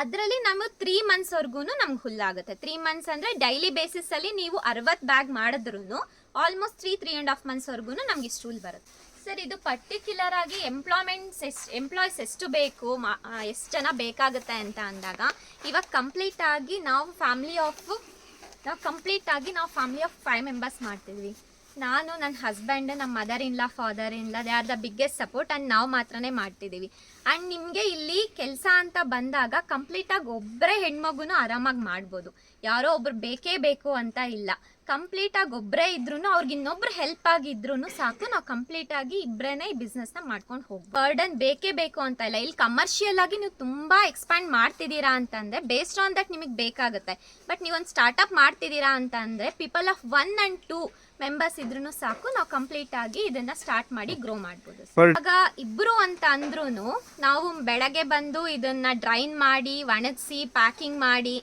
ಅದರಲ್ಲಿ ನಮಗೆ ತ್ರೀ ಮಂತ್ಸ್ವರೆಗೂ ನಮ್ಗೆ ಹುಲ್ಲಾಗುತ್ತೆ ತ್ರೀ ಮಂತ್ಸ್ ಅಂದರೆ ಡೈಲಿ ಬೇಸಿಸಲ್ಲಿ ನೀವು ಅರವತ್ತು ಬ್ಯಾಗ್ ಮಾಡಿದ್ರು almost three three and half ಮಂತ್ಸ್ವರೆಗೂ ನಮ್ಗೆ ಇಷ್ಟು ಹುಲ್ ಬರುತ್ತೆ. ಸರ್ ಇದು ಪರ್ಟಿಕ್ಯುಲರ್ ಆಗಿ ಎಂಪ್ಲಾಯ್ಮೆಂಟ್ಸ್ ಎಷ್ಟು ಎಂಪ್ಲಾಯ್ಸ್ ಎಷ್ಟು ಬೇಕು ಎಷ್ಟು ಜನ ಬೇಕಾಗುತ್ತೆ ಅಂತ ಅಂದಾಗ, ಇವಾಗ ಕಂಪ್ಲೀಟ್ ಆಗಿ ನಾವು ಫ್ಯಾಮಿಲಿ ಆಫ್ ನಾವು ಕಂಪ್ಲೀಟ್ ಆಗಿ ನಾವು ಫ್ಯಾಮಿಲಿ ಆಫ್ ಫೈವ್ ಮೆಂಬರ್ಸ್ ಮಾಡ್ತಿದ್ವಿ. ನಾನು ನನ್ನ ಹಸ್ಬೆಂಡ್ ನಮ್ಮ mother in law father in law they are the biggest support and ನಾವು ಮಾತ್ರನೇ ಮಾಡ್ತಿದ್ದೀವಿ. ಆ್ಯಂಡ್ ನಿಮಗೆ ಇಲ್ಲಿ ಕೆಲಸ ಅಂತ ಬಂದಾಗ ಕಂಪ್ಲೀಟಾಗಿ ಒಬ್ಬರೇ ಹೆಣ್ಮಗು ಆರಾಮಾಗಿ ಮಾಡ್ಬೋದು. ಯಾರೋ ಒಬ್ರು ಬೇಕೇ ಬೇಕು ಅಂತ ಇಲ್ಲ. ಕಂಪ್ಲೀಟಾಗಿ ಒಬ್ಬರೇ ಇದ್ರೂ ಅವ್ರಿಗೆ ಇನ್ನೊಬ್ರು ಹೆಲ್ಪ್ ಆಗಿದ್ರು ಸಾಕು. ನಾವು ಕಂಪ್ಲೀಟಾಗಿ ಇಬ್ಬರೇನೆ ಈ ಬಿಸ್ನೆಸ್ನ ಮಾಡ್ಕೊಂಡು ಹೋಗಿ ಬರ್ಡನ್ ಬೇಕೇ ಬೇಕು ಅಂತ ಇಲ್ಲ. ಇಲ್ಲಿ ಕಮರ್ಷಿಯಲ್ ಆಗಿ ನೀವು ತುಂಬ ಎಕ್ಸ್ಪ್ಯಾಂಡ್ ಮಾಡ್ತಿದ್ದೀರಾ ಅಂತಂದರೆ ಬೇಸ್ಡ್ ಆನ್ ದಟ್ ನಿಮಗೆ ಬೇಕಾಗುತ್ತೆ. ಬಟ್ ನೀವೊಂದು ಸ್ಟಾರ್ಟಪ್ ಮಾಡ್ತಿದ್ದೀರಾ ಅಂತ ಅಂದರೆ people of one and two members ಇದ್ರೂ ಸಾಕು ನಾವು ಕಂಪ್ಲೀಟ್ ಆಗಿ ಇದನ್ನ ಸ್ಟಾರ್ಟ್ ಮಾಡಿ ಗ್ರೋ ಮಾಡ್ಬೋದು ಆಗ ಇಬ್ರು ಅಂತ ಅಂದ್ರೂ ನಾವು ಬೆಳಗ್ಗೆ ಬಂದು ಇದನ್ನ ಡ್ರೈನ್ ಮಾಡಿ ಒಣಗಿಸಿ ಪ್ಯಾಕಿಂಗ್ ಮಾಡಿ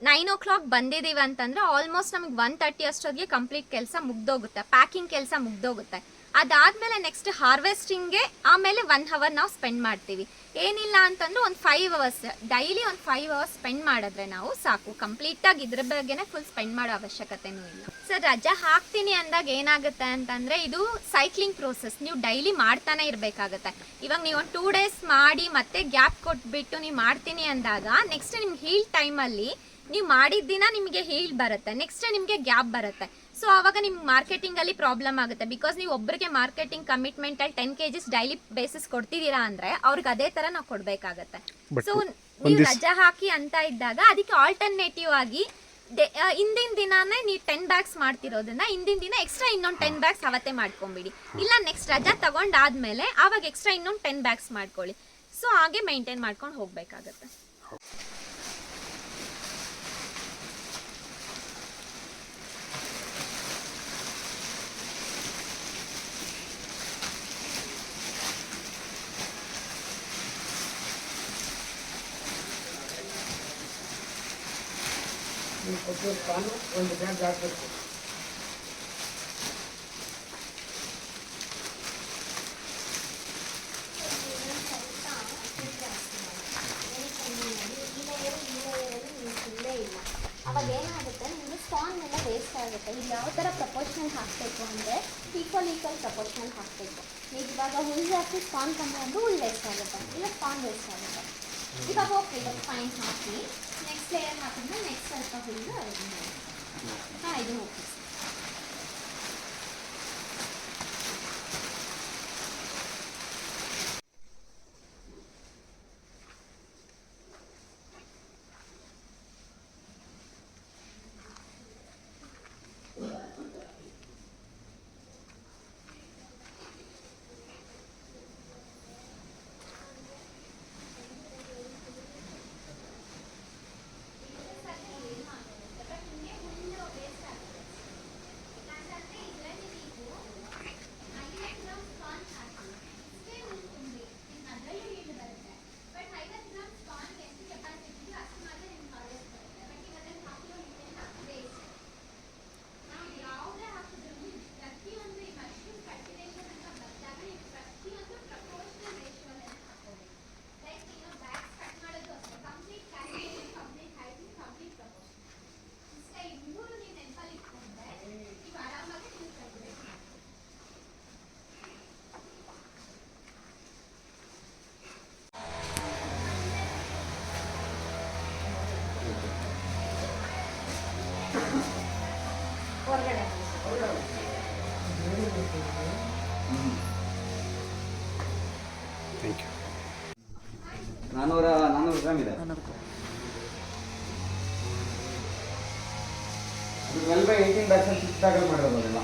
ನೈನ್ ಓ ಕ್ಲಾಕ್ ಬಂದಿದ್ದೀವಿ ಅಂತಂದ್ರೆ ಆಲ್ಮೋಸ್ಟ್ ನಮಗೆ ಒನ್ ತರ್ಟಿ ಅಷ್ಟೊತ್ತಿಗೆ ಕಂಪ್ಲೀಟ್ ಕೆಲಸ ಮುಗ್ದೋಗುತ್ತೆ ಪ್ಯಾಕಿಂಗ್ ಕೆಲಸ ಮುಗ್ದೋಗುತ್ತೆ. ಅದಾದಮೇಲೆ ನೆಕ್ಸ್ಟ್ ಹಾರ್ವೆಸ್ಟಿಂಗ್ಗೆ ಆಮೇಲೆ ಒನ್ ಅವರ್ ನಾವು ಸ್ಪೆಂಡ್ ಮಾಡ್ತೀವಿ. ಏನಿಲ್ಲ ಅಂತಂದ್ರೆ ಒಂದು ಫೈವ್ ಅವರ್ಸ್ ಡೈಲಿ ಒಂದು ಫೈವ್ ಅವರ್ಸ್ ಸ್ಪೆಂಡ್ ಮಾಡಿದ್ರೆ ನಾವು ಸಾಕು. ಕಂಪ್ಲೀಟಾಗಿ ಇದ್ರ ಬಗ್ಗೆನೇ ಫುಲ್ ಸ್ಪೆಂಡ್ ಮಾಡೋ ಅವಶ್ಯಕತೆನೂ ಇಲ್ಲ. ಸರ್ ರಜಾ ಹಾಕ್ತೀನಿ ಅಂದಾಗ ಏನಾಗುತ್ತೆ ಅಂತಂದ್ರೆ ಇದು ಸೈಕ್ಲಿಂಗ್ ಪ್ರೋಸೆಸ್ ನೀವು ಡೈಲಿ ಮಾಡ್ತಾನೆ ಇರಬೇಕಾಗತ್ತೆ. ಇವಾಗ ನೀವು ಒಂದು ಟೂ ಡೇಸ್ ಮಾಡಿ ಮತ್ತೆ ಗ್ಯಾಪ್ ಕೊಟ್ಬಿಟ್ಟು ನೀವು ಮಾಡ್ತೀನಿ ಅಂದಾಗ ನೆಕ್ಸ್ಟ್ ನಿಮ್ಗೆ ಹೀಲ್ ಟೈಮಲ್ಲಿ ನೀವು ಮಾಡಿದ ದಿನ ನಿಮಗೆ ಹೀಲ್ ಬರುತ್ತೆ. ನೆಕ್ಸ್ಟ್ ನಿಮಗೆ ಗ್ಯಾಪ್ ಬರುತ್ತೆ. ಸೊ ಆವಾಗ ನಿಮ್ಗೆ ಮಾರ್ಕೆಟಿಂಗಲ್ಲಿ ಪ್ರಾಬ್ಲಮ್ ಆಗುತ್ತೆ. ಬಿಕಾಸ್ ನೀವು ಒಬ್ಬರಿಗೆ marketing ಕಮಿಟ್ಮೆಂಟಲ್ಲಿ ten K Gs daily basis ಕೊಡ್ತಿದ್ದೀರಾ ಅಂದ್ರೆ ಅವ್ರಿಗೆ ಅದೇ ಥರ ನಾವು ಕೊಡ್ಬೇಕಾಗತ್ತೆ. ಸೊ ನೀವು ರಜಾ ಹಾಕಿ ಅಂತ ಇದ್ದಾಗ ಅದಕ್ಕೆ ಆಲ್ಟರ್ನೇಟಿವ್ ಆಗಿ ಹಿಂದಿನ ದಿನಾನೇ ನೀವು ಟೆನ್ ಬ್ಯಾಗ್ಸ್ ಮಾಡ್ತಿರೋದನ್ನ ಹಿಂದಿನ ದಿನ ಎಕ್ಸ್ಟ್ರಾ ಇನ್ನೊಂದು ಟೆನ್ ಬ್ಯಾಗ್ಸ್ ಅವತ್ತೇ ಮಾಡ್ಕೊಂಬಿಡಿ. ಇಲ್ಲ ನೆಕ್ಸ್ಟ್ ರಜಾ ತಗೊಂಡಾದ್ಮೇಲೆ ಆವಾಗ ಎಕ್ಸ್ಟ್ರಾ ಇನ್ನೊಂದು ಟೆನ್ ಬ್ಯಾಗ್ಸ್ ಮಾಡ್ಕೊಳ್ಳಿ. ಸೊ ಹಾಗೆ ಮೈಂಟೈನ್ ಮಾಡ್ಕೊಂಡು ಹೋಗ್ಬೇಕಾಗತ್ತೆ. ಅವಾಗ ಏನಾಗುತ್ತೆ ನಿಮಗೆ ಸ್ಪಾನ್ ಎಲ್ಲ ವೇಸ್ಟ್ ಆಗುತ್ತೆ ಇದು ಯಾವ ಥರ ಪ್ರಪೋರ್ಷನಲ್ ಹಾಕಬೇಕು ಅಂದರೆ ಈಕ್ವಲ್ ಈಕ್ವಲ್ ಹಾಕಬೇಕು ನೀವು ಇವಾಗ ಹುಲ್ ಜಾಸ್ತಿ ಸ್ಪಾನ್ ಕಮ್ಮಿ ಅಂದ್ರೆ ಹುಲ್ ವೇಸ್ಟ್ ಆಗುತ್ತೆ ಇಲ್ಲ ಸ್ಪಾನ್ ವೇಸ್ಟ್ ಆಗುತ್ತೆ ಇವಾಗ ಓಕೆ ಇವಾಗ ಫೈನ್ ಥ್ಯಾಂಕ್ ಯು ನಾನ್ನೂರ ನಾನ್ನೂರು ಗ್ರಾಮ್ ಇದೆ. ಅದು ಟ್ವೆಲ್ ಬೈ ಏಯ್ಟೀನ್ ಬ್ಯಾಚಲ್ಲಿ ಸಿಕ್ಸ್ ಬ್ಯಾಗಲ್ಲಿ ಮಾಡಿರೋದು ಅದೆಲ್ಲ